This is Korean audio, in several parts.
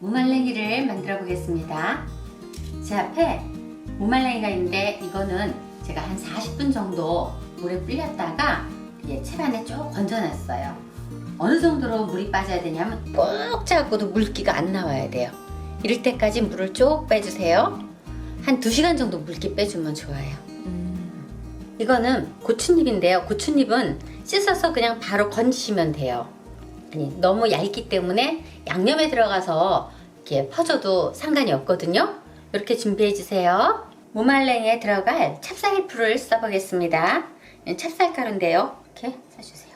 무말랭이를 만들어 보겠습니다. 제 앞에 무말랭이가 있는데 이거는 제가 한 40분 정도 물에 불렸다가 예, 채반에 쭉 건져놨어요. 어느 정도로 물이 빠져야 되냐면 꼭 잡고도 물기가 안 나와야 돼요. 이럴 때까지 물을 쭉 빼주세요. 한 2시간 정도 물기 빼주면 좋아요. 이거는 고추잎인데요. 고추잎은 씻어서 그냥 바로 건지시면 돼요. 아니, 너무 얇기 때문에 양념에 들어가서 이렇게 퍼져도 상관이 없거든요. 이렇게 준비해 주세요. 무말랭이에 들어갈 찹쌀풀을 써보겠습니다. 찹쌀가루인데요. 이렇게 써주세요.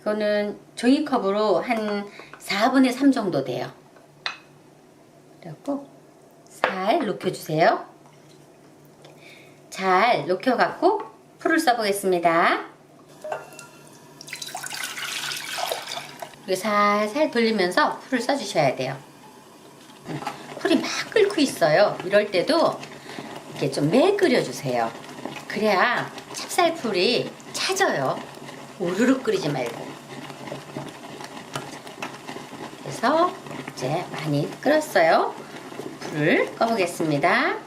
이거는 종이컵으로 한 4분의 3 정도 돼요. 그리고 살 녹여주세요. 잘 녹여갖고 풀을 써보겠습니다. 그리고 살살 돌리면서 풀을 써주셔야 돼요. 음, 풀이 막 끓고 있어요. 이럴 때도 이렇게 좀 매 끓여주세요. 그래야 찹쌀풀이 차져요. 우르르 끓이지 말고. 그래서 이제 많이 끓었어요. 불을 꺼보겠습니다.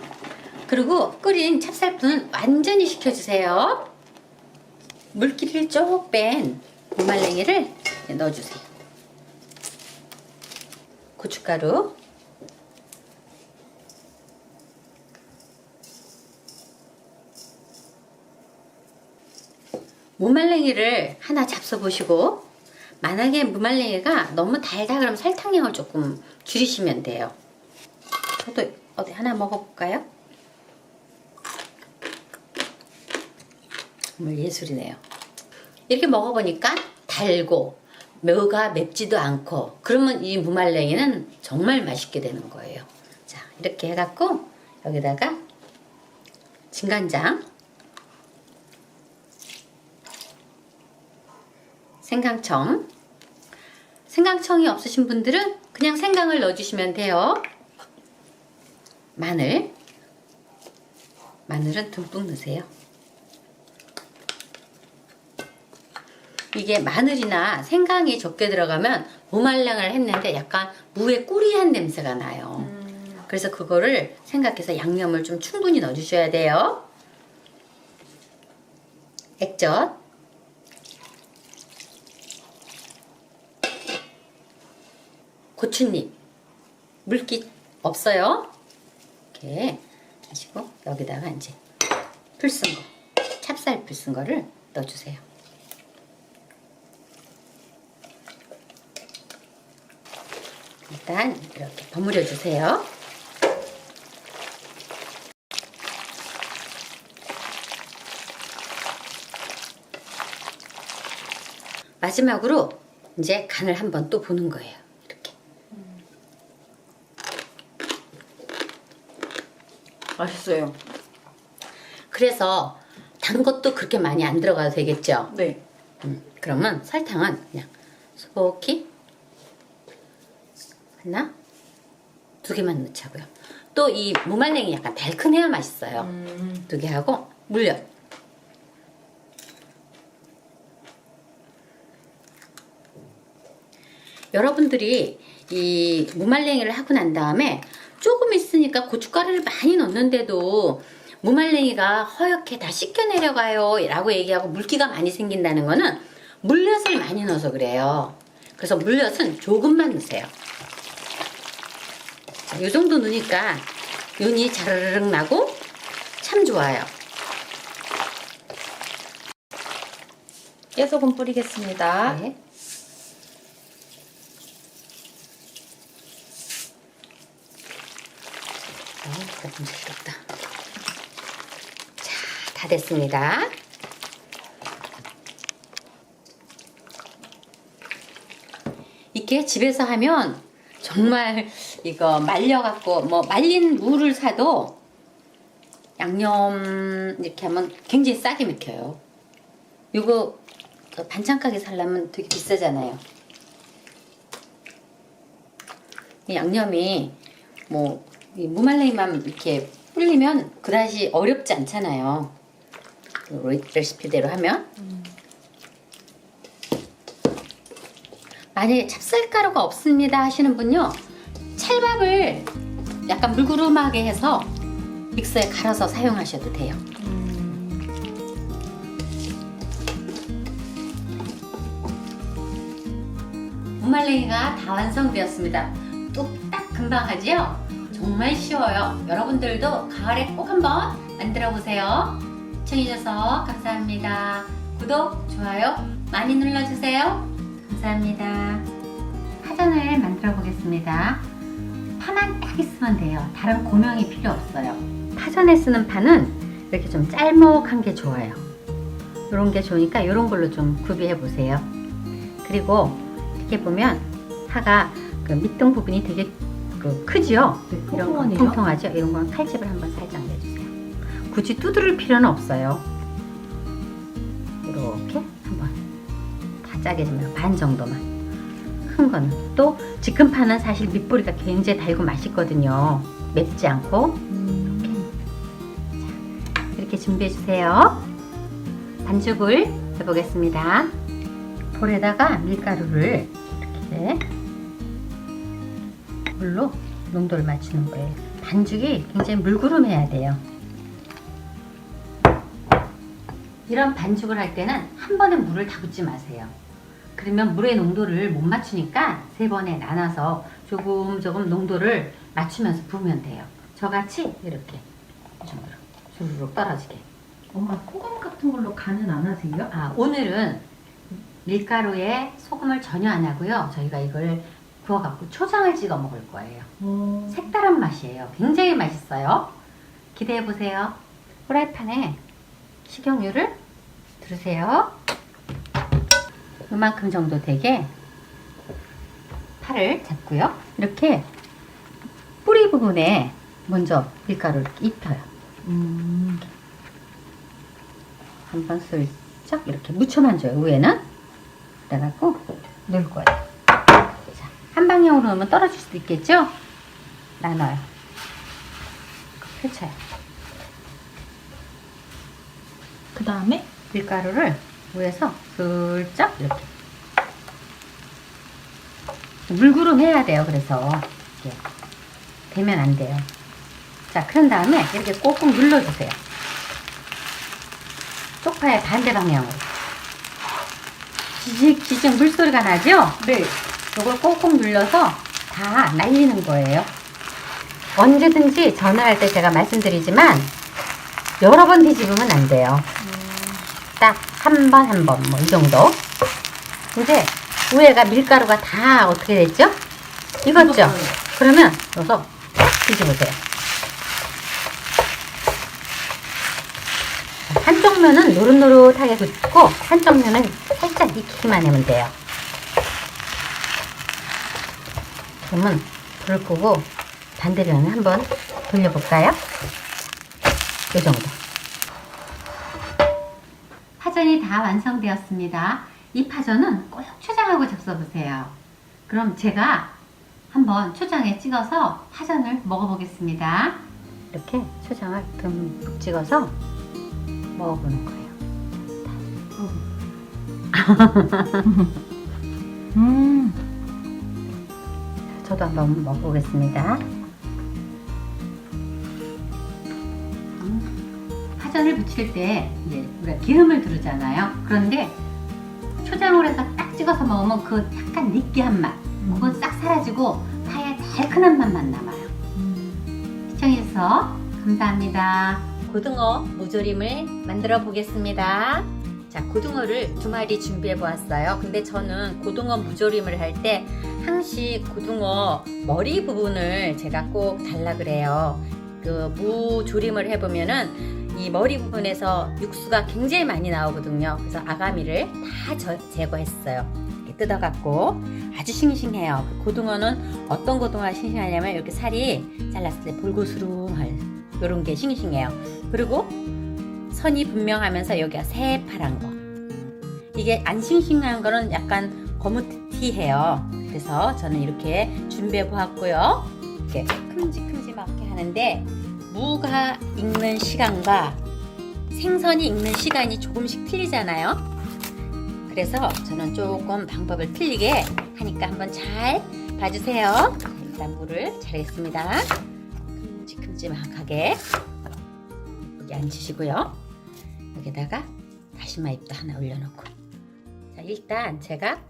그리고 끓인 찹쌀풀은 완전히 식혀주세요. 물기를 쭉 뺀 무말랭이를 넣어주세요. 고춧가루 무말랭이를 하나 잡숴 보시고 만약에 무말랭이가 너무 달다 그러면 설탕량을 조금 줄이시면 돼요. 저도 어디 하나 먹어볼까요? 정말 예술이네요. 이렇게 먹어보니까 달고 묘가 맵지도 않고 그러면 이 무말랭이는 정말 맛있게 되는 거예요. 자 이렇게 해갖고 여기다가 진간장 생강청 생강청이 없으신 분들은 그냥 생강을 넣어주시면 돼요. 마늘 마늘은 듬뿍 넣으세요. 이게 마늘이나 생강이 적게 들어가면 무말랭을 했는데 약간 무의 꾸리한 냄새가 나요. 그래서 그거를 생각해서 양념을 좀 충분히 넣어주셔야 돼요. 액젓 고추잎 물기 없어요. 이렇게 하시고 여기다가 이제 풀 쓴 거, 찹쌀 풀 쓴 거를 넣어주세요. 일단 이렇게 버무려 주세요. 마지막으로 이제 간을 한번 또 보는 거예요. 이렇게. 맛있어요. 그래서 단 것도 그렇게 많이 안 들어가도 되겠죠? 네. 음, 그러면 설탕은 그냥 소복히 하나, 두 개만 넣자고요. 또 이 무말랭이 약간 달큰해야 맛있어요. 음. 두 개 하고 물엿. 여러분들이 이 무말랭이를 하고 난 다음에 조금 있으니까 고춧가루를 많이 넣는데도 무말랭이가 허옇게 다 씻겨 내려가요 라고 얘기하고 물기가 많이 생긴다는 거는 물엿을 많이 넣어서 그래요 그래서 물엿은 조금만 넣으세요 자, 이 정도 넣으니까 윤이 자르륵 나고 참 좋아요 깨소금 뿌리겠습니다. 네. 어, 식었다. 자, 다 됐습니다. 이렇게 집에서 하면 정말 이거 말려갖고 뭐 말린 무를 사도 양념 이렇게 하면 굉장히 싸게 먹혀요. 이거 그 반찬 가게 살려면 되게 비싸잖아요. 이 양념이 뭐이 무말랭이만 이렇게 불리면 그다지 어렵지 않잖아요. 그 레- 레시피대로 하면. 만약에 찹쌀가루가 없습니다 하시는 분요 찰밥을 약간 물구름하게 해서 믹서에 갈아서 사용하셔도 돼요. 무말랭이가 다 완성되었습니다. 뚝딱 금방 하지요? 정말 쉬워요. 여러분들도 가을에 꼭 한번 만들어 보세요. 시청해주셔서 감사합니다. 구독, 좋아요 많이 눌러주세요. 감사합니다. 파전을 만들어 보겠습니다. 파만 딱 있으면 돼요. 다른 고명이 필요 없어요. 파전에 쓰는 파는 이렇게 좀 짤목한 게 좋아요. 이런 게 좋으니까 이런 걸로 좀 구비해 보세요. 그리고 이렇게 보면 파가 그 밑둥 부분이 되게 그 크지요? 이런 거 통통하네요. 통통하죠? 이런 건 칼집을 한번 살짝 내주세요. 굳이 두드릴 필요는 없어요. 이렇게 한번 다 짜게 좀반 정도만. 큰 거는 또 지금 파는 사실 밑뿌리가 굉장히 달고 맛있거든요. 맵지 않고 이렇게 준비해 주세요. 반죽을 해보겠습니다. 볼에다가 밀가루를 이렇게 물로 농도를 맞추는 거예요. 반죽이 굉장히 물구름해야 돼요. 이런 반죽을 할 때는 한 번에 물을 다 붓지 마세요. 그러면 물의 농도를 못 맞추니까 세 번에 나눠서 조금 조금 농도를 맞추면서 부으면 돼요. 저같이 이렇게 이 정도로 주르륵 떨어지게. 엄마 소금 같은 걸로 간은 안 하세요? 아, 오늘은 밀가루에 소금을 전혀 안 하고요. 저희가 이걸 구워갖고 초장을 찍어 먹을 거예요. 어. 색다른 맛이에요. 굉장히 맛있어요. 기대해 보세요. 프라이팬에 식용유를 두르세요. 이만큼 정도 되게 팔을 잡고요. 이렇게 뿌리 부분에 먼저 밀가루를 입혀요. 음. 한번 슬쩍 이렇게 묻혀만 줘요. 위에는 그래갖고 넣을 거예요. 자, 한 방향으로 넣으면 떨어질 수도 있겠죠? 나눠요. 펼쳐요. 그 다음에 밀가루를 위에서 슬쩍 이렇게 물구름 해야 돼요. 그래서 이렇게 되면 안 돼요. 자, 그런 다음에 이렇게 꼭꼭 눌러주세요. 쪽파의 반대 방향으로. 지직지직 물소리가 나죠? 네. 이걸 꼭꼭 눌러서 다 날리는 거예요. 언제든지 전화할 때 제가 말씀드리지만 여러 번 뒤집으면 안 돼요. 딱 한번한번뭐 이 정도. 이제 위에가 밀가루가 다 어떻게 됐죠? 익었죠? 그러면 넣어서 뒤집으세요. 한쪽 면은 노릇노릇하게 굽고 한쪽 면은 살짝 익히기만 하면 돼요. 그러면 불을 끄고 반대면을 한번 돌려볼까요? 이 정도. 파전이 다 완성되었습니다. 이 파전은 꼭 초장하고 접숴보세요. 그럼 제가 한번 초장에 찍어서 파전을 먹어보겠습니다. 이렇게 초장을 듬뿍 찍어서 먹어보는 거예요. 음. 저도 한번 먹어보겠습니다. 파전을 부칠 때 이제 우리가 기름을 두르잖아요. 그런데 초장으로 해서 딱 찍어서 먹으면 그 약간 느끼한 맛, 그건 싹 사라지고 파의 달큰한 맛만 남아요. 시청해주셔서 감사합니다. 고등어 무조림을 만들어 보겠습니다. 자, 고등어를 두 마리 준비해 보았어요. 근데 저는 고등어 무조림을 할 때 항시 고등어 머리 부분을 제가 꼭 달라 그래요. 그 무조림을 해보면은 이 머리 부분에서 육수가 굉장히 많이 나오거든요. 그래서 아가미를 다 저- 제거했어요. 이렇게 뜯어갖고 아주 싱싱해요. 그 고등어는 어떤 고등어가 싱싱하냐면 이렇게 살이 잘랐을 때 볼고스름할 이런 게 싱싱해요. 그리고 선이 분명하면서 여기가 새파란 거. 이게 안 싱싱한 거는 약간 거무튀해요. 그래서 저는 이렇게 준비해 보았고요. 이렇게 큼직큼직하게 하는데 무가 익는 시간과 생선이 익는 시간이 조금씩 틀리잖아요. 그래서 저는 조금 방법을 틀리게 하니까 한번 잘 봐주세요. 일단 물을 자르겠습니다. 큼직큼직하게 여기 앉으시고요. 여기다가 다시마 잎도 하나 올려놓고 자 일단 제가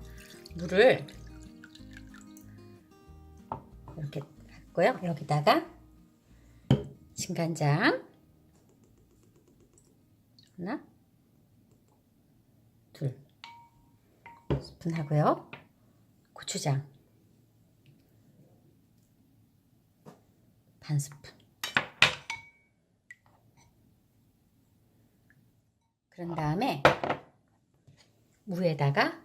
물을 이렇게 했고요. 여기다가 진간장 하나 둘 스푼 하고요. 고추장 반 스푼. 그런 다음에 무에다가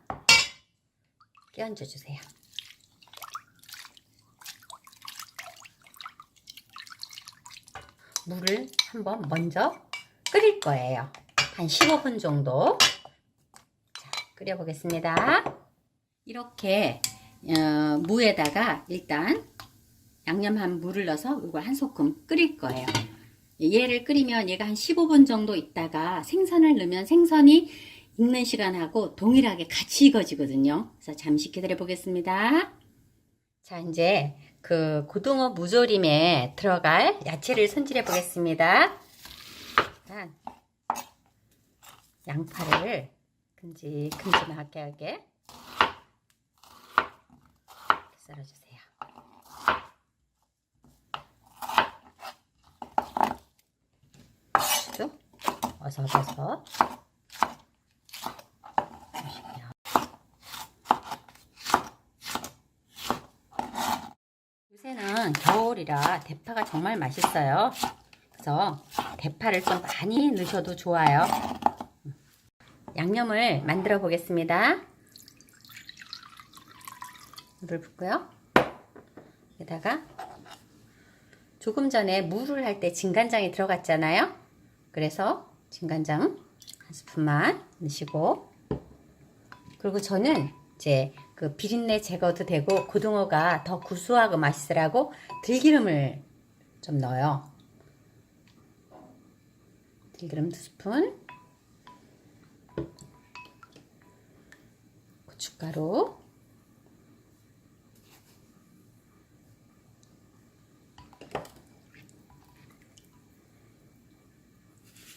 끼얹어 주세요. 물을 한번 먼저 끓일 거예요. 한 15분 정도. 자, 끓여 보겠습니다. 이렇게 어, 무에다가 일단 양념한 물을 넣어서 이걸 한 소끔 끓일 거예요. 얘를 끓이면 얘가 한 15분 정도 있다가 생선을 넣으면 생선이 익는 시간하고 동일하게 같이 익어지거든요. 그래서 잠시 기다려 보겠습니다. 자, 이제 그 고등어 무조림에 들어갈 야채를 손질해 보겠습니다. 일단 양파를 큼직큼직하게 하게 썰어주세요. 쭉 어서버섯 보시고요. 요새는 겨울이라 대파가 정말 맛있어요. 그래서 대파를 좀 많이 넣으셔도 좋아요. 양념을 만들어 보겠습니다. 물을 붓고요. 여기다가 조금 전에 물을 할 때 진간장이 들어갔잖아요. 그래서 진간장 한 스푼만 넣으시고 그리고 저는 이제 그 비린내 제거도 되고 고등어가 더 구수하고 맛있으라고 들기름을 좀 넣어요. 들기름 두 스푼. 고춧가루.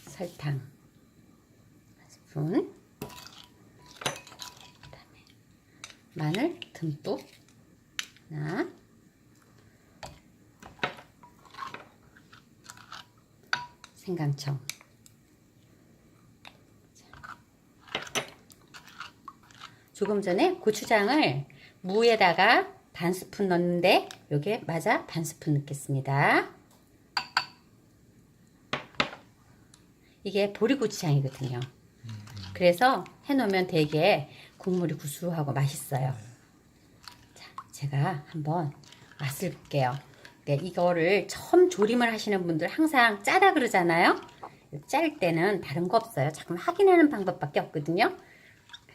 설탕 한 스푼 그다음에 듬뿍 하나 생강청 자. 조금 전에 고추장을 무에다가 반 스푼 넣었는데 요게 맞아 반 스푼 넣겠습니다. 이게 보리고추장이거든요. 그래서 해놓으면 되게 국물이 구수하고 맛있어요. 자, 제가 한번 맛을 볼게요. 네, 이거를 처음 조림을 하시는 분들 항상 짜다 그러잖아요. 짤 때는 다른 거 없어요. 잠깐 확인하는 방법밖에 없거든요.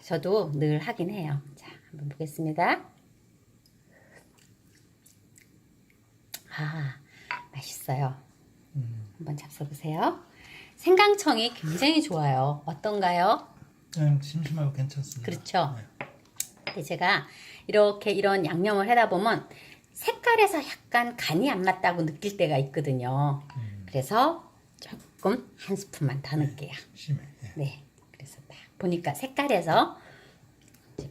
저도 늘 하긴 해요. 자, 한번 보겠습니다. 아, 맛있어요. 한번 잡숴보세요. 생강청이 굉장히 좋아요. 어떤가요? 그냥 심심하고 괜찮습니다. 그렇죠. 네. 근데 제가 이렇게 이런 양념을 하다 보면 색깔에서 약간 간이 안 맞다고 느낄 때가 있거든요. 음, 그래서 조금 한 스푼만 더 넣을게요. 심해. 예. 네. 그래서 딱 보니까 색깔에서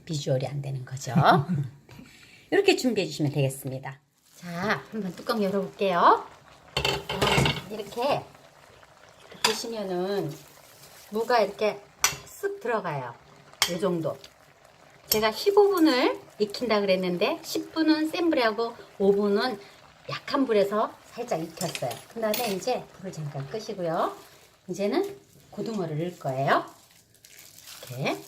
비주얼이 안 되는 거죠. 이렇게 준비해 주시면 되겠습니다. 자, 한번 뚜껑 열어볼게요. 자, 이렇게 보시면은 무가 이렇게 쓱 들어가요. 이 정도. 제가 15분을 익힌다 그랬는데 10분은 센 불에 하고 5분은 약한 불에서 살짝 익혔어요. 그 다음에 이제 불을 잠깐 끄시고요. 이제는 고등어를 넣을 거예요. 이렇게.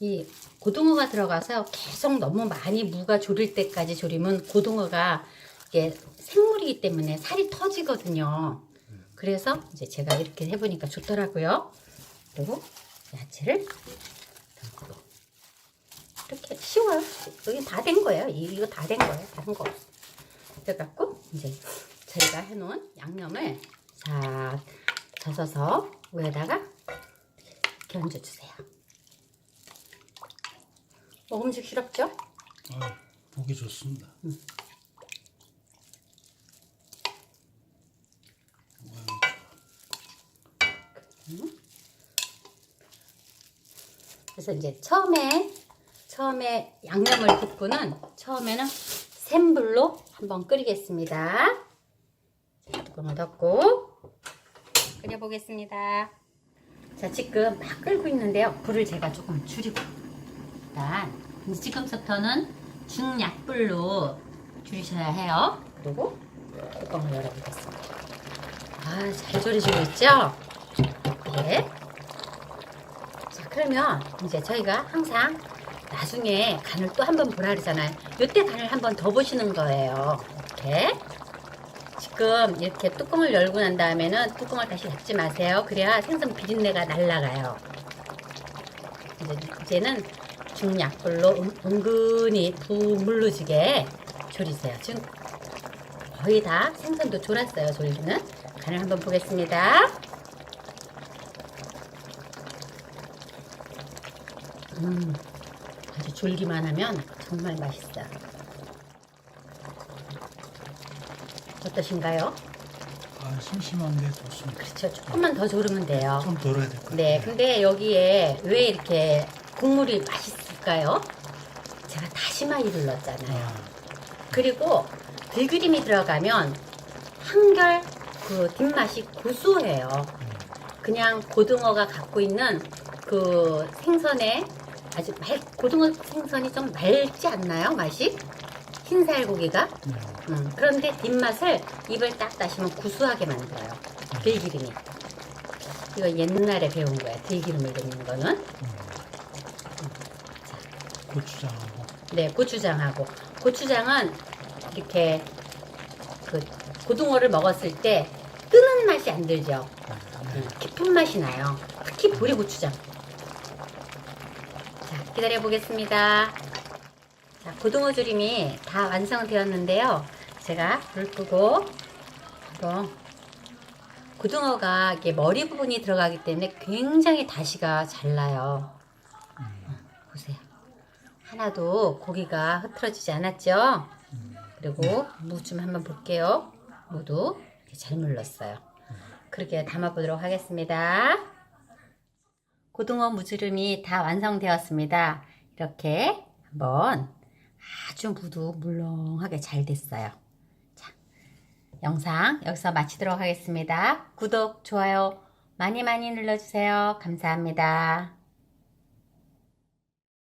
이 고등어가 들어가서 계속 너무 많이 무가 졸일 때까지 졸이면 고등어가 이게 생물이기 때문에 살이 터지거든요. 그래서 이제 제가 이렇게 해보니까 좋더라고요. 그리고 야채를 담고 이렇게 쉬워요. 여기 다 된 거예요. 이- 이거 다 된 거예요. 다른 거 없어. 그래갖고 이제 저희가 해놓은 양념을 싹 젖어서 위에다가 이렇게 얹어주세요. 먹음직스럽죠? 아, 보기 좋습니다. 그래서 이제 처음에 처음에 양념을 붓고는 처음에는 센 불로 한번 끓이겠습니다. 자, 뚜껑을 덮고 끓여보겠습니다. 자, 지금 막 끓고 있는데요. 불을 제가 조금 줄이고 일단 지금부터는 중약불로 줄이셔야 해요. 그리고 뚜껑을 열어보겠습니다. 아, 잘 졸이시고 있죠? 네. 자, 그러면 이제 저희가 항상 나중에 간을 또 한 번 보라 그러잖아요. 이때 간을 한 번 더 보시는 거예요. 이렇게. 지금 이렇게 뚜껑을 열고 난 다음에는 뚜껑을 다시 닫지 마세요. 그래야 생선 비린내가 날라가요. 이제, 이제는 중약불로 은- 은근히 부물러지게 졸이세요. 지금 거의 다 생선도 졸았어요. 졸리는 간을 한번 보겠습니다. 음, 아주 졸기만 하면 정말 맛있어요. 어떠신가요? 아, 심심한 게 좋습니다. 그렇죠. 조금만 더 졸으면 돼요. 좀 덜어야 될 것 같아요. 네, 근데 여기에 왜 이렇게 국물이 맛있을까요? 제가 다시마이를 넣었잖아요. 아, 그리고 들기름이 들어가면 한결 그 뒷맛이 고소해요. 그냥 고등어가 갖고 있는 그 생선의 아주 말, 고등어 생선이 좀 맑지 않나요? 맛이? 흰살고기가? 네. 음, 그런데 뒷맛을 입을 딱 다시면 구수하게 만들어요. 들기름이. 이거 옛날에 배운 거야. 들기름을 넣는 거는. 고추장하고 네, 고추장하고. 고추장은 이렇게 그 고등어를 먹었을 때 뜨는 맛이 안 들죠. 네. 음, 깊은 맛이 나요. 특히 보리고추장. 자, 기다려 보겠습니다. 자, 고등어 조림이 다 완성되었는데요. 제가 불 끄고 한번 고등어가 이게 머리 부분이 들어가기 때문에 굉장히 다시가 잘 나요. 어, 보세요. 하나도 고기가 흐트러지지 않았죠? 그리고 무 좀 한번 볼게요. 이렇게 잘 물렀어요. 그렇게 담아보도록 하겠습니다. 고등어 무지름이 다 완성되었습니다. 이렇게 한번 아주 무도 물렁하게 잘 됐어요. 자, 영상 여기서 마치도록 하겠습니다. 구독, 좋아요 많이 많이 눌러주세요. 감사합니다.